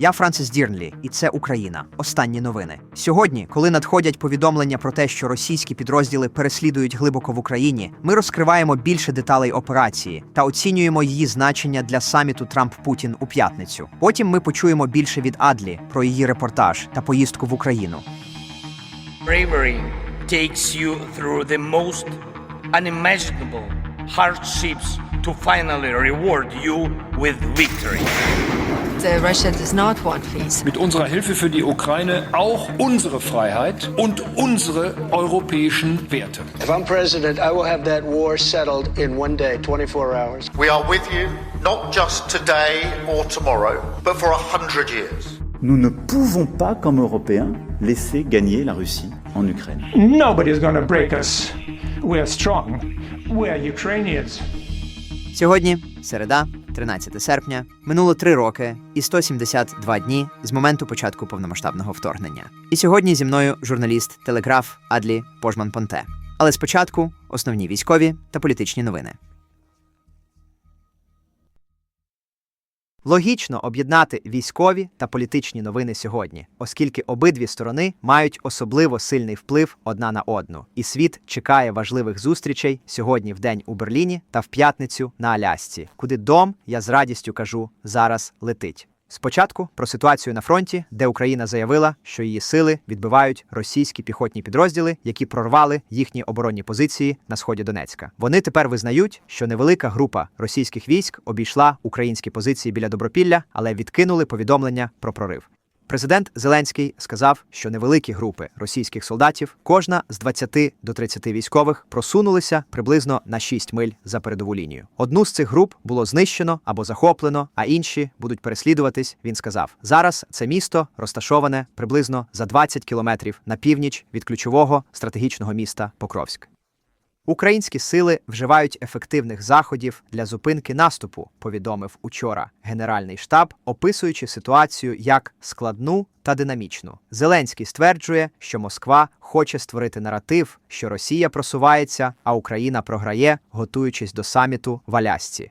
Я Франсис Дірнлі, і це Україна. Останні новини. Сьогодні, коли надходять повідомлення про те, що російські підрозділи переслідують глибоко в Україні, ми розкриваємо більше деталей операції та оцінюємо її значення для саміту Трамп Путін у п'ятницю. Потім ми почуємо більше від Адлі про її репортаж та поїздку в Україну. Bravery takes you through the most unimaginable hardships to finally reward you with victory. Uh, Russia does not want peace. mit unserer Hilfe für die Ukraine auch unsere Freiheit und unsere europäischen Werte. If I'm president, I will have that war settled in one day, 24 hours. We are with you, not just today or tomorrow, but for a hundred years. Nous ne pouvons pas, comme Européens, laisser gagner la Russie en Ukraine. Nobody's going to break us. We are strong. We are Ukrainians. Сьогодні, середа, 13 серпня, минуло три роки і 172 дні з моменту початку повномасштабного вторгнення. І сьогодні зі мною журналіст Телеграф Адлі Пожман Понте. Але спочатку основні військові та політичні новини. Логічно об'єднати військові та політичні новини сьогодні, оскільки обидві сторони мають особливо сильний вплив одна на одну, і світ чекає важливих зустрічей сьогодні в день у Берліні та в п'ятницю на Алясці, куди дом, я з радістю кажу, зараз летить. Спочатку про ситуацію на фронті, де Україна заявила, що її сили відбивають російські піхотні підрозділи, які прорвали їхні оборонні позиції на сході Донецька. Вони тепер визнають, що невелика група російських військ обійшла українські позиції біля Добропілля, але відкинули повідомлення про прорив. Президент Зеленський сказав, що невеликі групи російських солдатів, кожна з 20 до 30 військових, просунулися приблизно на 6 миль за передову лінію. Одну з цих груп було знищено або захоплено, а інші будуть переслідуватись. Він сказав: зараз це місто розташоване приблизно за 20 кілометрів на північ від ключового стратегічного міста Покровськ. Українські сили вживають ефективних заходів для зупинки наступу, повідомив учора Генеральний штаб, описуючи ситуацію як складну та динамічну. Зеленський стверджує, що Москва хоче створити наратив, що Росія просувається, а Україна програє, готуючись до саміту в Алясці.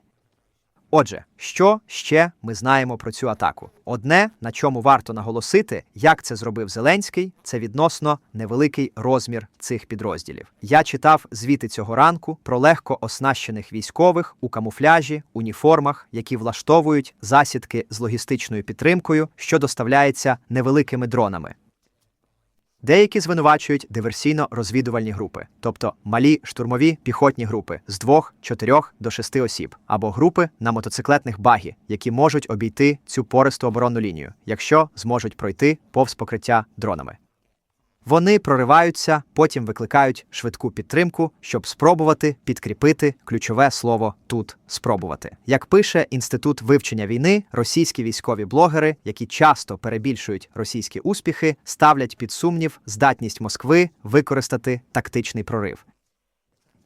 Отже, що ще ми знаємо про цю атаку? Одне, на чому варто наголосити, як це зробив Зеленський, це відносно невеликий розмір цих підрозділів. Я читав звіти цього ранку про легко оснащених військових у камуфляжі, уніформах, які влаштовують засідки з логістичною підтримкою, що доставляється невеликими дронами. Деякі звинувачують диверсійно-розвідувальні групи, тобто малі штурмові піхотні групи з двох, чотирьох до шести осіб, або групи на мотоциклетних багі, які можуть обійти цю пористу оборонну лінію, якщо зможуть пройти повз покриття дронами. Вони прориваються, потім викликають швидку підтримку, щоб спробувати підкріпити ключове слово тут спробувати. Як пише інститут вивчення війни, російські військові блогери, які часто перебільшують російські успіхи, ставлять під сумнів здатність Москви використати тактичний прорив.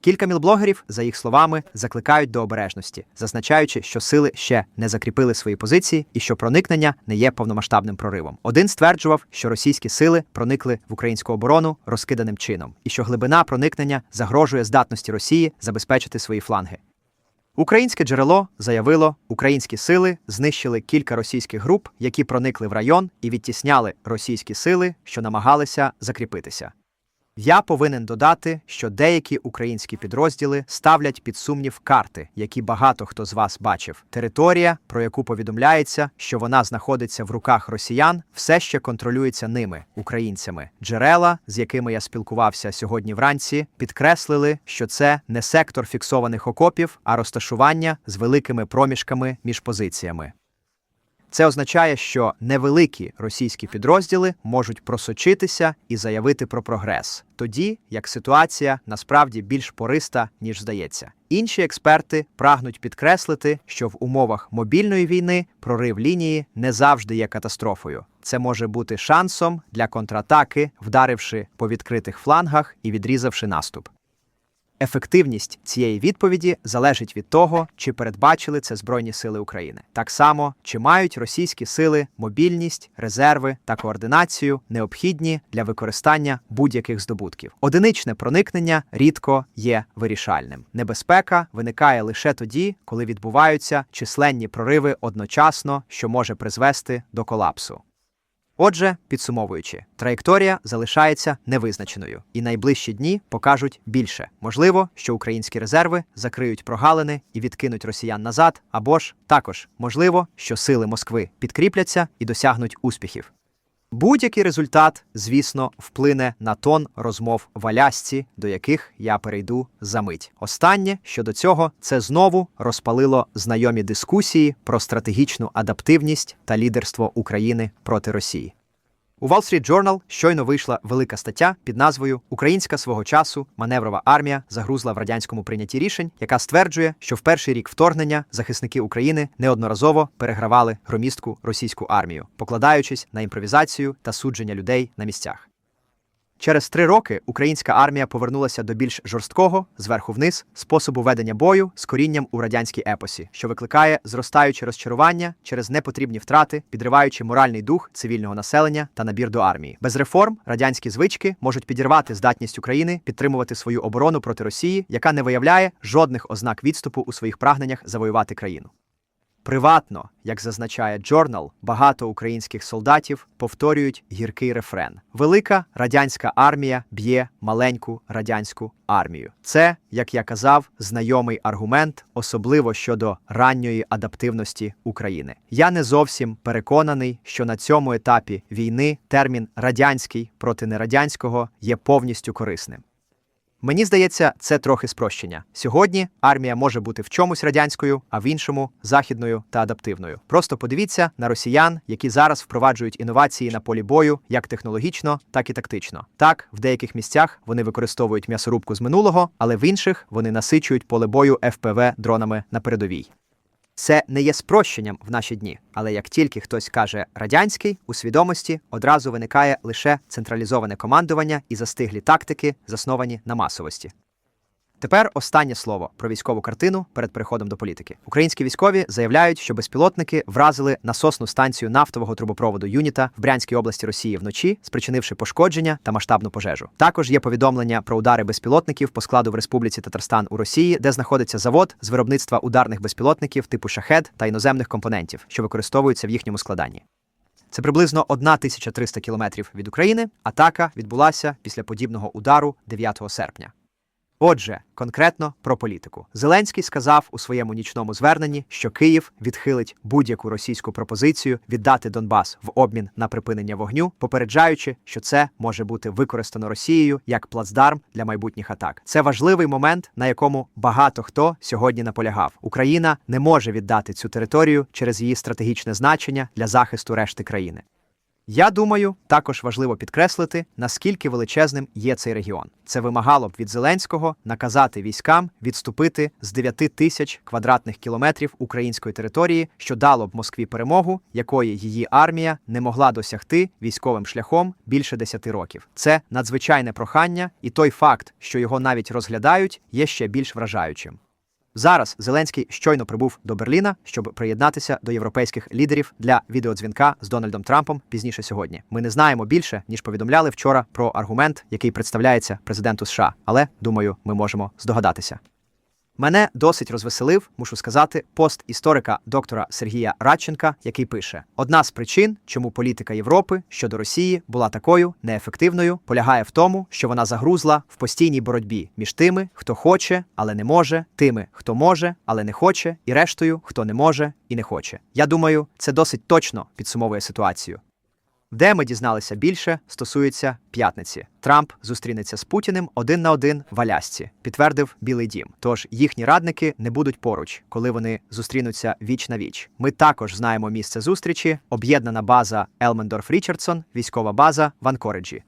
Кілька мілблогерів, за їх словами, закликають до обережності, зазначаючи, що сили ще не закріпили свої позиції і що проникнення не є повномасштабним проривом. Один стверджував, що російські сили проникли в українську оборону розкиданим чином, і що глибина проникнення загрожує здатності Росії забезпечити свої фланги. Українське джерело заявило, українські сили знищили кілька російських груп, які проникли в район і відтісняли російські сили, що намагалися закріпитися. Я повинен додати, що деякі українські підрозділи ставлять під сумнів карти, які багато хто з вас бачив. Територія, про яку повідомляється, що вона знаходиться в руках росіян, все ще контролюється ними, українцями. Джерела, з якими я спілкувався сьогодні вранці, підкреслили, що це не сектор фіксованих окопів, а розташування з великими проміжками між позиціями. Це означає, що невеликі російські підрозділи можуть просочитися і заявити про прогрес, тоді як ситуація насправді більш пориста, ніж здається. Інші експерти прагнуть підкреслити, що в умовах мобільної війни прорив лінії не завжди є катастрофою. Це може бути шансом для контратаки, вдаривши по відкритих флангах і відрізавши наступ. Ефективність цієї відповіді залежить від того, чи передбачили це Збройні сили України. Так само, чи мають російські сили мобільність, резерви та координацію необхідні для використання будь-яких здобутків. Одиничне проникнення рідко є вирішальним. Небезпека виникає лише тоді, коли відбуваються численні прориви одночасно, що може призвести до колапсу. Отже, підсумовуючи, траєкторія залишається невизначеною, і найближчі дні покажуть більше. Можливо, що українські резерви закриють прогалини і відкинуть росіян назад, або ж також можливо, що сили Москви підкріпляться і досягнуть успіхів. Будь-який результат, звісно, вплине на тон розмов в Алясці, до яких я перейду за мить. Останнє щодо цього це знову розпалило знайомі дискусії про стратегічну адаптивність та лідерство України проти Росії. У Wall Street Journal щойно вийшла велика стаття під назвою Українська свого часу маневрова армія загрузла в радянському прийнятті рішень, яка стверджує, що в перший рік вторгнення захисники України неодноразово перегравали громістку російську армію, покладаючись на імпровізацію та судження людей на місцях. Через три роки українська армія повернулася до більш жорсткого, зверху вниз, способу ведення бою з корінням у радянській епосі, що викликає зростаюче розчарування через непотрібні втрати, підриваючи моральний дух цивільного населення та набір до армії. Без реформ радянські звички можуть підірвати здатність України підтримувати свою оборону проти Росії, яка не виявляє жодних ознак відступу у своїх прагненнях завоювати країну. Приватно, як зазначає Джорнал, багато українських солдатів повторюють гіркий рефрен: Велика радянська армія б'є маленьку радянську армію. Це, як я казав, знайомий аргумент, особливо щодо ранньої адаптивності України. Я не зовсім переконаний, що на цьому етапі війни термін радянський проти нерадянського є повністю корисним. Мені здається, це трохи спрощення. Сьогодні армія може бути в чомусь радянською, а в іншому західною та адаптивною. Просто подивіться на росіян, які зараз впроваджують інновації на полі бою як технологічно, так і тактично. Так, в деяких місцях вони використовують м'ясорубку з минулого, але в інших вони насичують поле бою ФПВ дронами на передовій. Це не є спрощенням в наші дні, але як тільки хтось каже радянський, у свідомості одразу виникає лише централізоване командування і застиглі тактики, засновані на масовості. Тепер останнє слово про військову картину перед переходом до політики. Українські військові заявляють, що безпілотники вразили насосну станцію нафтового трубопроводу Юніта в Брянській області Росії вночі, спричинивши пошкодження та масштабну пожежу. Також є повідомлення про удари безпілотників по складу в Республіці Татарстан у Росії, де знаходиться завод з виробництва ударних безпілотників типу шахед та іноземних компонентів, що використовуються в їхньому складанні. Це приблизно 1300 кілометрів від України. Атака відбулася після подібного удару 9 серпня. Отже, конкретно про політику. Зеленський сказав у своєму нічному зверненні, що Київ відхилить будь-яку російську пропозицію віддати Донбас в обмін на припинення вогню, попереджаючи, що це може бути використано Росією як плацдарм для майбутніх атак. Це важливий момент, на якому багато хто сьогодні наполягав. Україна не може віддати цю територію через її стратегічне значення для захисту решти країни. Я думаю, також важливо підкреслити, наскільки величезним є цей регіон. Це вимагало б від Зеленського наказати військам відступити з 9 тисяч квадратних кілометрів української території, що дало б Москві перемогу, якої її армія не могла досягти військовим шляхом більше 10 років. Це надзвичайне прохання, і той факт, що його навіть розглядають, є ще більш вражаючим. Зараз Зеленський щойно прибув до Берліна, щоб приєднатися до європейських лідерів для відеодзвінка з Дональдом Трампом пізніше сьогодні. Ми не знаємо більше, ніж повідомляли вчора про аргумент, який представляється президенту США, але думаю, ми можемо здогадатися. Мене досить розвеселив, мушу сказати, пост історика доктора Сергія Радченка, який пише: одна з причин, чому політика Європи щодо Росії була такою неефективною, полягає в тому, що вона загрузла в постійній боротьбі між тими, хто хоче, але не може, тими, хто може, але не хоче, і рештою, хто не може і не хоче. Я думаю, це досить точно підсумовує ситуацію. Де ми дізналися більше, стосується п'ятниці. Трамп зустрінеться з Путіним один на один в Алясці, підтвердив Білий Дім. Тож їхні радники не будуть поруч, коли вони зустрінуться віч на віч. Ми також знаємо місце зустрічі: об'єднана база Елмендорф Річардсон, військова база в Анкориджі.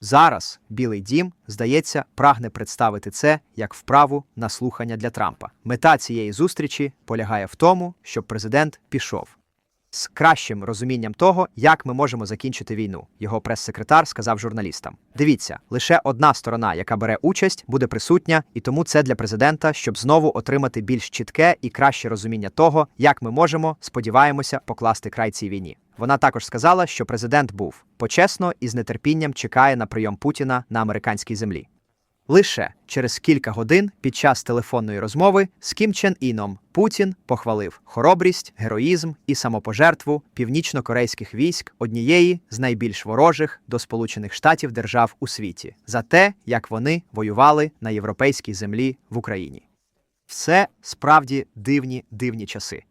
Зараз Білий Дім, здається, прагне представити це як вправу на слухання для Трампа. Мета цієї зустрічі полягає в тому, щоб президент пішов. З кращим розумінням того, як ми можемо закінчити війну. Його прес-секретар сказав журналістам: Дивіться, лише одна сторона, яка бере участь, буде присутня, і тому це для президента, щоб знову отримати більш чітке і краще розуміння того, як ми можемо, сподіваємося, покласти край цій війні. Вона також сказала, що президент був почесно і з нетерпінням чекає на прийом Путіна на американській землі. Лише через кілька годин під час телефонної розмови з Кім Чен Іном Путін похвалив хоробрість, героїзм і самопожертву північно-корейських військ однієї з найбільш ворожих до Сполучених Штатів держав у світі за те, як вони воювали на європейській землі в Україні. Все справді дивні дивні часи.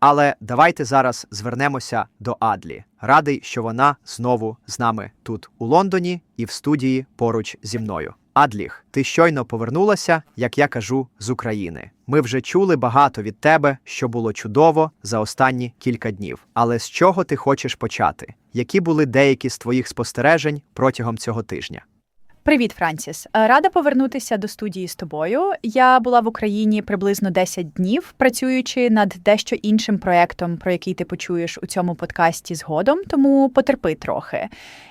Але давайте зараз звернемося до Адлі. Радий, що вона знову з нами тут у Лондоні і в студії поруч зі мною. Адліх, ти щойно повернулася, як я кажу, з України. Ми вже чули багато від тебе, що було чудово за останні кілька днів. Але з чого ти хочеш почати? Які були деякі з твоїх спостережень протягом цього тижня? Привіт, Франсіс. Е, Рада повернутися до студії з тобою. Я була в Україні приблизно 10 днів, працюючи над дещо іншим проєктом, про який ти почуєш у цьому подкасті згодом, тому потерпи трохи.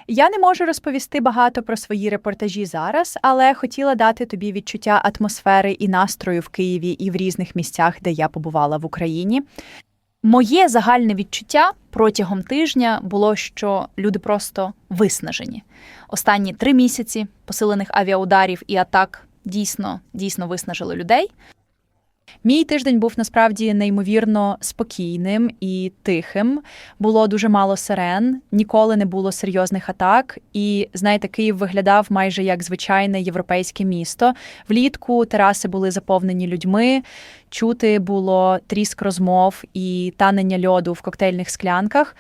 Я не можу розповісти багато про свої репортажі зараз, але хотіла дати тобі відчуття атмосфери і настрою в Києві і в різних місцях, де я побувала в Україні. Моє загальне відчуття протягом тижня було, що люди просто виснажені. Останні три місяці посилених авіаударів і атак дійсно дійсно виснажили людей. Мій тиждень був насправді неймовірно спокійним і тихим. Було дуже мало сирен, ніколи не було серйозних атак. І знаєте, Київ виглядав майже як звичайне європейське місто. Влітку тераси були заповнені людьми. Чути було тріск розмов і танення льоду в коктейльних склянках.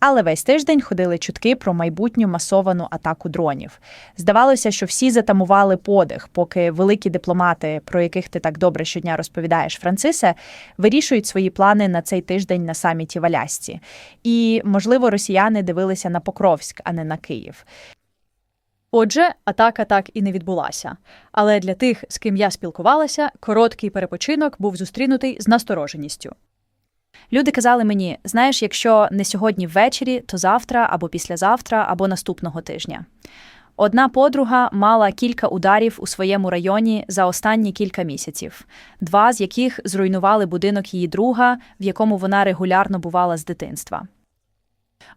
Але весь тиждень ходили чутки про майбутню масовану атаку дронів. Здавалося, що всі затамували подих, поки великі дипломати, про яких ти так добре щодня розповідаєш, Францисе, вирішують свої плани на цей тиждень на саміті в Алясці. І, можливо, росіяни дивилися на Покровськ, а не на Київ. Отже, атака так і не відбулася. Але для тих, з ким я спілкувалася, короткий перепочинок був зустрінутий з настороженістю. Люди казали мені: знаєш, якщо не сьогодні ввечері, то завтра або післязавтра, або наступного тижня. Одна подруга мала кілька ударів у своєму районі за останні кілька місяців, два з яких зруйнували будинок її друга, в якому вона регулярно бувала з дитинства.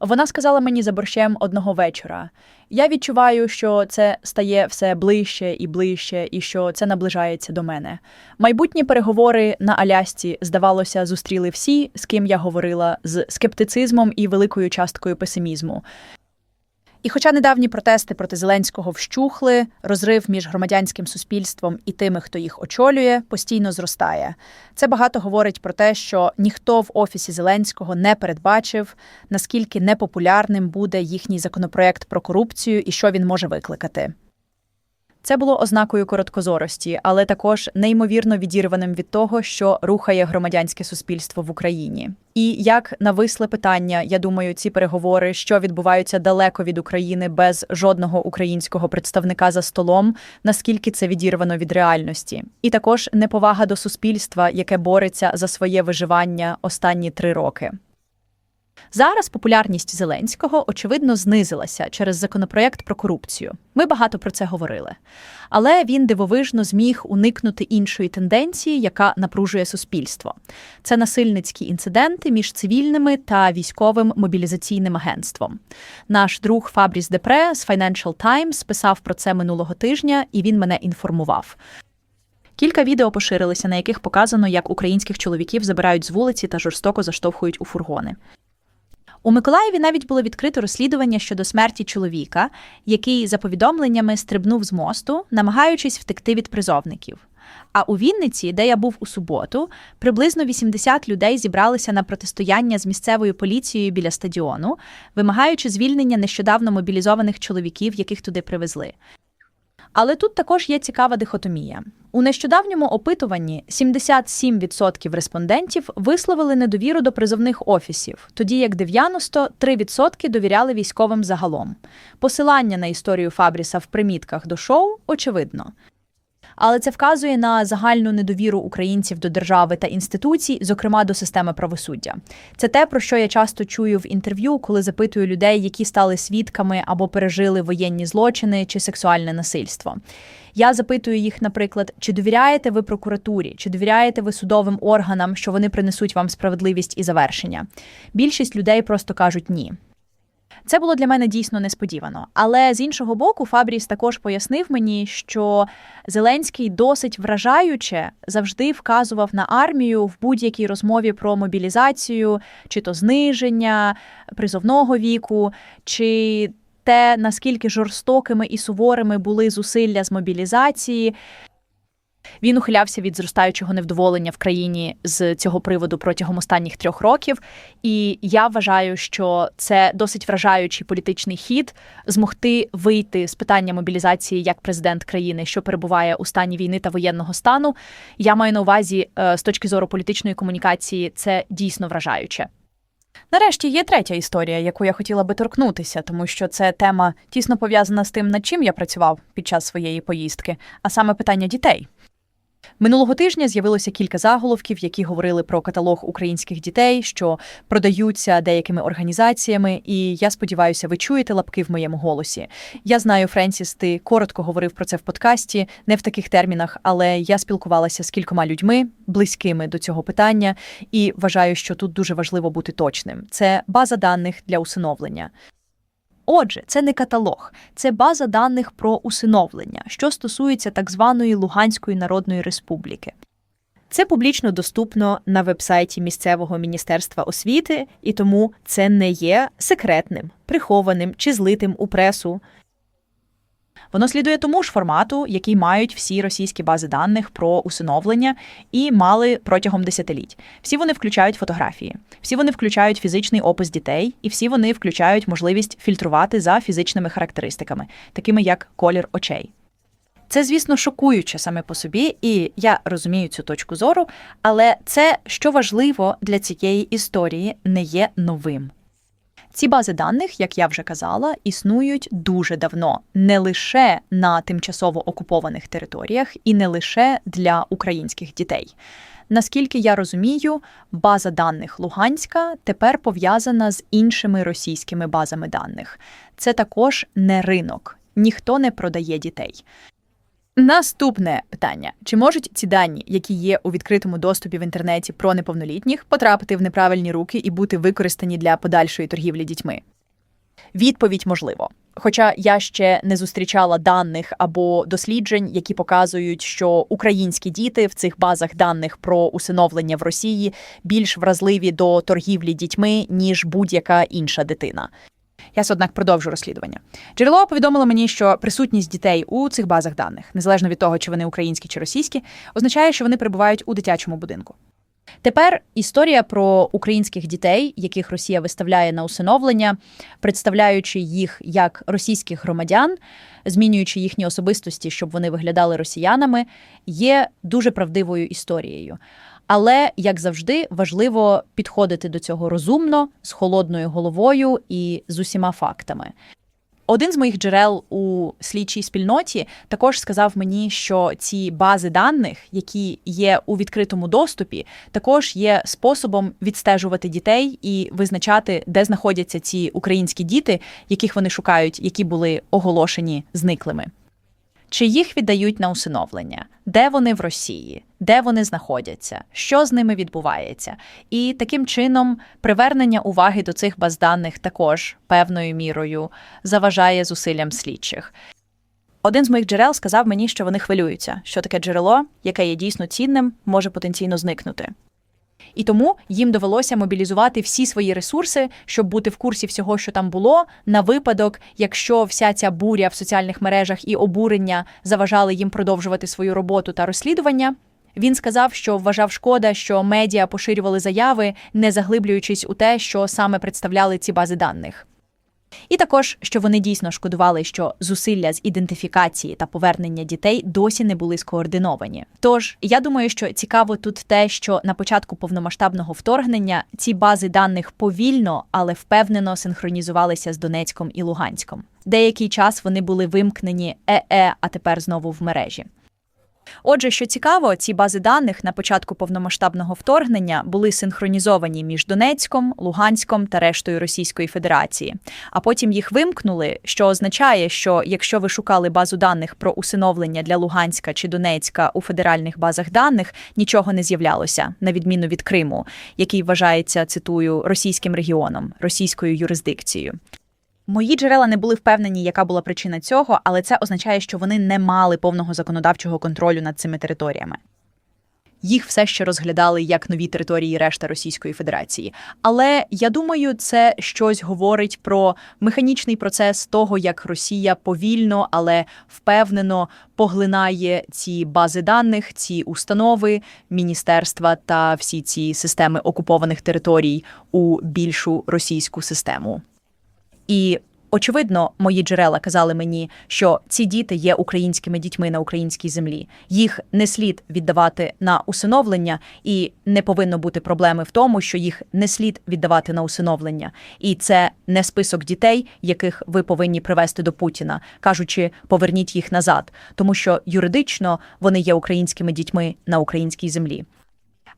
Вона сказала мені за борщем одного вечора. Я відчуваю, що це стає все ближче і ближче, і що це наближається до мене. Майбутні переговори на Алясці, здавалося, зустріли всі, з ким я говорила, з скептицизмом і великою часткою песимізму. І хоча недавні протести проти Зеленського вщухли, розрив між громадянським суспільством і тими, хто їх очолює, постійно зростає. Це багато говорить про те, що ніхто в офісі Зеленського не передбачив, наскільки непопулярним буде їхній законопроект про корупцію і що він може викликати. Це було ознакою короткозорості, але також неймовірно відірваним від того, що рухає громадянське суспільство в Україні. І як нависле питання, я думаю, ці переговори, що відбуваються далеко від України без жодного українського представника за столом, наскільки це відірвано від реальності, і також неповага до суспільства, яке бореться за своє виживання останні три роки. Зараз популярність Зеленського очевидно знизилася через законопроект про корупцію. Ми багато про це говорили. Але він дивовижно зміг уникнути іншої тенденції, яка напружує суспільство. Це насильницькі інциденти між цивільними та військовим мобілізаційним агентством. Наш друг Фабріс Депре з Financial Times писав про це минулого тижня, і він мене інформував. Кілька відео поширилися, на яких показано, як українських чоловіків забирають з вулиці та жорстоко заштовхують у фургони. У Миколаєві навіть було відкрито розслідування щодо смерті чоловіка, який за повідомленнями стрибнув з мосту, намагаючись втекти від призовників. А у Вінниці, де я був у суботу, приблизно 80 людей зібралися на протистояння з місцевою поліцією біля стадіону, вимагаючи звільнення нещодавно мобілізованих чоловіків, яких туди привезли. Але тут також є цікава дихотомія. У нещодавньому опитуванні 77% респондентів висловили недовіру до призовних офісів, тоді як 93% довіряли військовим загалом. Посилання на історію Фабріса в примітках до шоу очевидно. Але це вказує на загальну недовіру українців до держави та інституцій, зокрема до системи правосуддя. Це те, про що я часто чую в інтерв'ю, коли запитую людей, які стали свідками або пережили воєнні злочини чи сексуальне насильство. Я запитую їх, наприклад, чи довіряєте ви прокуратурі, чи довіряєте ви судовим органам, що вони принесуть вам справедливість і завершення. Більшість людей просто кажуть ні. Це було для мене дійсно несподівано. Але з іншого боку, Фабріс також пояснив мені, що Зеленський досить вражаюче завжди вказував на армію в будь-якій розмові про мобілізацію, чи то зниження призовного віку, чи те, наскільки жорстокими і суворими були зусилля з мобілізації. Він ухилявся від зростаючого невдоволення в країні з цього приводу протягом останніх трьох років. І я вважаю, що це досить вражаючий політичний хід змогти вийти з питання мобілізації як президент країни, що перебуває у стані війни та воєнного стану. Я маю на увазі е, з точки зору політичної комунікації, це дійсно вражаюче. Нарешті є третя історія, яку я хотіла би торкнутися, тому що це тема тісно пов'язана з тим, над чим я працював під час своєї поїздки, а саме питання дітей. Минулого тижня з'явилося кілька заголовків, які говорили про каталог українських дітей, що продаються деякими організаціями, і я сподіваюся, ви чуєте лапки в моєму голосі. Я знаю, Френсіс, ти коротко говорив про це в подкасті, не в таких термінах, але я спілкувалася з кількома людьми, близькими до цього питання, і вважаю, що тут дуже важливо бути точним. Це база даних для усиновлення. Отже, це не каталог, це база даних про усиновлення, що стосується так званої Луганської Народної Республіки. Це публічно доступно на вебсайті місцевого міністерства освіти, і тому це не є секретним, прихованим чи злитим у пресу. Воно слідує тому ж формату, який мають всі російські бази даних про усиновлення і мали протягом десятиліть. Всі вони включають фотографії, всі вони включають фізичний опис дітей, і всі вони включають можливість фільтрувати за фізичними характеристиками, такими як колір очей. Це, звісно, шокуюче саме по собі, і я розумію цю точку зору, але це, що важливо для цієї історії, не є новим. Ці бази даних, як я вже казала, існують дуже давно, не лише на тимчасово окупованих територіях і не лише для українських дітей. Наскільки я розумію, база даних Луганська тепер пов'язана з іншими російськими базами даних. Це також не ринок, ніхто не продає дітей. Наступне питання: чи можуть ці дані, які є у відкритому доступі в інтернеті про неповнолітніх, потрапити в неправильні руки і бути використані для подальшої торгівлі дітьми? Відповідь можливо. Хоча я ще не зустрічала даних або досліджень, які показують, що українські діти в цих базах даних про усиновлення в Росії більш вразливі до торгівлі дітьми ніж будь-яка інша дитина. Я однак продовжу розслідування. Джерело повідомило мені, що присутність дітей у цих базах даних, незалежно від того, чи вони українські чи російські, означає, що вони перебувають у дитячому будинку. Тепер історія про українських дітей, яких Росія виставляє на усиновлення, представляючи їх як російських громадян, змінюючи їхні особистості, щоб вони виглядали росіянами, є дуже правдивою історією. Але, як завжди, важливо підходити до цього розумно, з холодною головою і з усіма фактами. Один з моїх джерел у слідчій спільноті також сказав мені, що ці бази даних, які є у відкритому доступі, також є способом відстежувати дітей і визначати, де знаходяться ці українські діти, яких вони шукають, які були оголошені зниклими. Чи їх віддають на усиновлення? Де вони в Росії? Де вони знаходяться? Що з ними відбувається? І таким чином привернення уваги до цих баз даних також певною мірою заважає зусиллям слідчих. Один з моїх джерел сказав мені, що вони хвилюються, що таке джерело, яке є дійсно цінним, може потенційно зникнути. І тому їм довелося мобілізувати всі свої ресурси, щоб бути в курсі всього, що там було, на випадок, якщо вся ця буря в соціальних мережах і обурення заважали їм продовжувати свою роботу та розслідування. Він сказав, що вважав шкода, що медіа поширювали заяви, не заглиблюючись у те, що саме представляли ці бази даних. І також, що вони дійсно шкодували, що зусилля з ідентифікації та повернення дітей досі не були скоординовані. Тож я думаю, що цікаво тут те, що на початку повномасштабного вторгнення ці бази даних повільно, але впевнено синхронізувалися з Донецьком і Луганськом. Деякий час вони були вимкнені ЕЕ, а тепер знову в мережі. Отже, що цікаво, ці бази даних на початку повномасштабного вторгнення були синхронізовані між Донецьком, Луганськом та рештою Російської Федерації. А потім їх вимкнули, що означає, що якщо ви шукали базу даних про усиновлення для Луганська чи Донецька у федеральних базах даних, нічого не з'являлося, на відміну від Криму, який вважається, цитую, російським регіоном, російською юрисдикцією. Мої джерела не були впевнені, яка була причина цього, але це означає, що вони не мали повного законодавчого контролю над цими територіями. Їх все ще розглядали як нові території решта Російської Федерації. Але я думаю, це щось говорить про механічний процес того, як Росія повільно, але впевнено поглинає ці бази даних, ці установи, міністерства та всі ці системи окупованих територій у більшу російську систему. І очевидно, мої джерела казали мені, що ці діти є українськими дітьми на українській землі. Їх не слід віддавати на усиновлення, і не повинно бути проблеми в тому, що їх не слід віддавати на усиновлення. І це не список дітей, яких ви повинні привести до Путіна, кажучи, поверніть їх назад, тому що юридично вони є українськими дітьми на українській землі.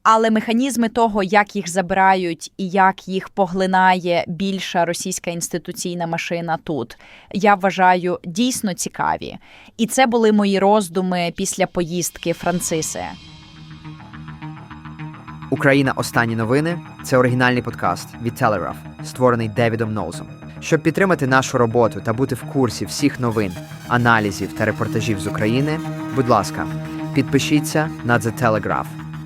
Але механізми того, як їх забирають і як їх поглинає більша російська інституційна машина тут, я вважаю дійсно цікаві. І це були мої роздуми після поїздки Франциси. Україна. Останні новини це оригінальний подкаст від Telegraph, створений Девідом Ноузом. Щоб підтримати нашу роботу та бути в курсі всіх новин, аналізів та репортажів з України, будь ласка, підпишіться на The Telegraph